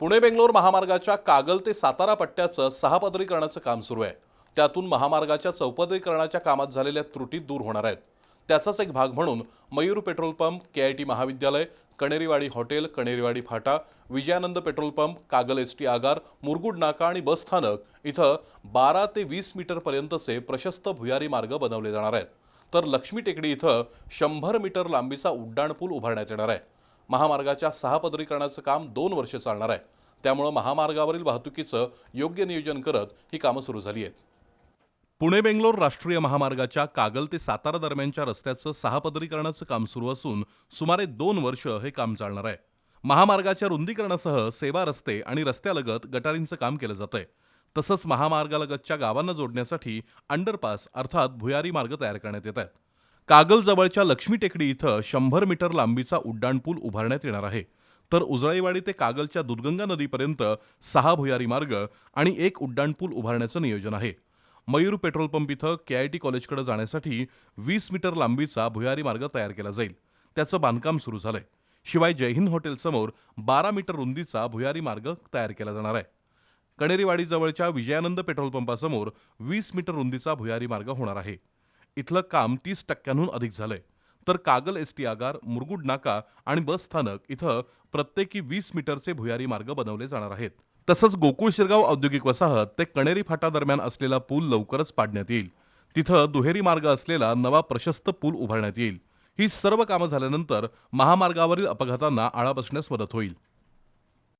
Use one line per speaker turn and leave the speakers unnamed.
पुणे बेंगलोर महामार्गाच्या कागल ते सातारा पट्ट्याचं सहापदरीकरणाचं काम सुरू आहे. त्यातून महामार्गाच्या चौपदरीकरणाच्या कामात झालेल्या त्रुटी दूर होणार आहेत. त्याचाच एक भाग म्हणून Mayur petrol pump K I T महाविद्यालय कणेरीवाडी हॉटेल कणेरीवाडी फाटा Vijayanand petrol pump Kagal S T आगार मुरगुड नाका आणि बस स्थानक इथं बारा ते वीस मीटरपर्यंतचे प्रशस्त भुयारी मार्ग बनवले जाणार आहेत. तर लक्ष्मी टेकडी इथं शंभर मीटर लांबीचा उड्डाणपूल उभारण्यात येणार आहे. महामार्गाच्या सहापदरीकरणाचं काम दोन वर्ष चालणार आहे. त्यामुळं महामार्गावरील वाहतुकीचं योग्य नियोजन करत ही कामं सुरू झाली आहेत. पुणे बेंगलोर राष्ट्रीय महामार्गाच्या कागल ते सातारा दरम्यानच्या रस्त्याचं सहापदरीकरणाचं काम सुरू असून सुमारे दोन वर्ष हे काम चालणार आहे. महामार्गाच्या रुंदीकरणासह सेवा रस्ते आणि रस्त्यालगत गटारींचं काम केलं जातंय. तसंच महामार्गालगतच्या गावांना जोडण्यासाठी अंडरपास अर्थात भुयारी मार्ग तयार करण्यात येत आहेत. कागलजवळच्या लक्ष्मी टेकडी इथं शंभर मीटर लांबीचा उड्डाणपूल उभारण्यात येणार आहे. तर उजळेवाडी ते कागलच्या दुधगंगा नदीपर्यंत सहा भुयारी मार्ग आणि एक उड्डाणपूल उभारण्याचं नियोजन आहे. मयूर पेट्रोल पंप इथं केआयटी कॉलेजकडे जाण्यासाठी वीस मीटर लांबीचा भुयारी मार्ग तयार केला जाईल. त्याचं बांधकाम सुरू झालंय. शिवाय जयहिंद हॉटेलसमोर बारा मीटर रुंदीचा भुयारी मार्ग तयार केला जाणार आहे. कणेरीवाडीजवळच्या विजयानंद पेट्रोल पंपासमोर वीस मीटर रुंदीचा भुयारी मार्ग होणार आहे. इथलं काम तीस टक्क्यांहून अधिक झालंय. तर कागल एस टी आगार मुरगुड नाका आणि बस स्थानक इथं प्रत्येकी वीस मीटरचे भुयारी मार्ग बनवले जाणार आहेत. तसंच गोकुळ शिरगाव औद्योगिक वसाहत ते कणेरी फाटा दरम्यान असलेला पूल लवकरच पाडण्यात येईल. तिथं दुहेरी मार्ग असलेला नवा प्रशस्त पूल उभारण्यात येईल. ही सर्व कामं झाल्यानंतर महामार्गावरील अपघातांना आळा बसण्यास मदत होईल.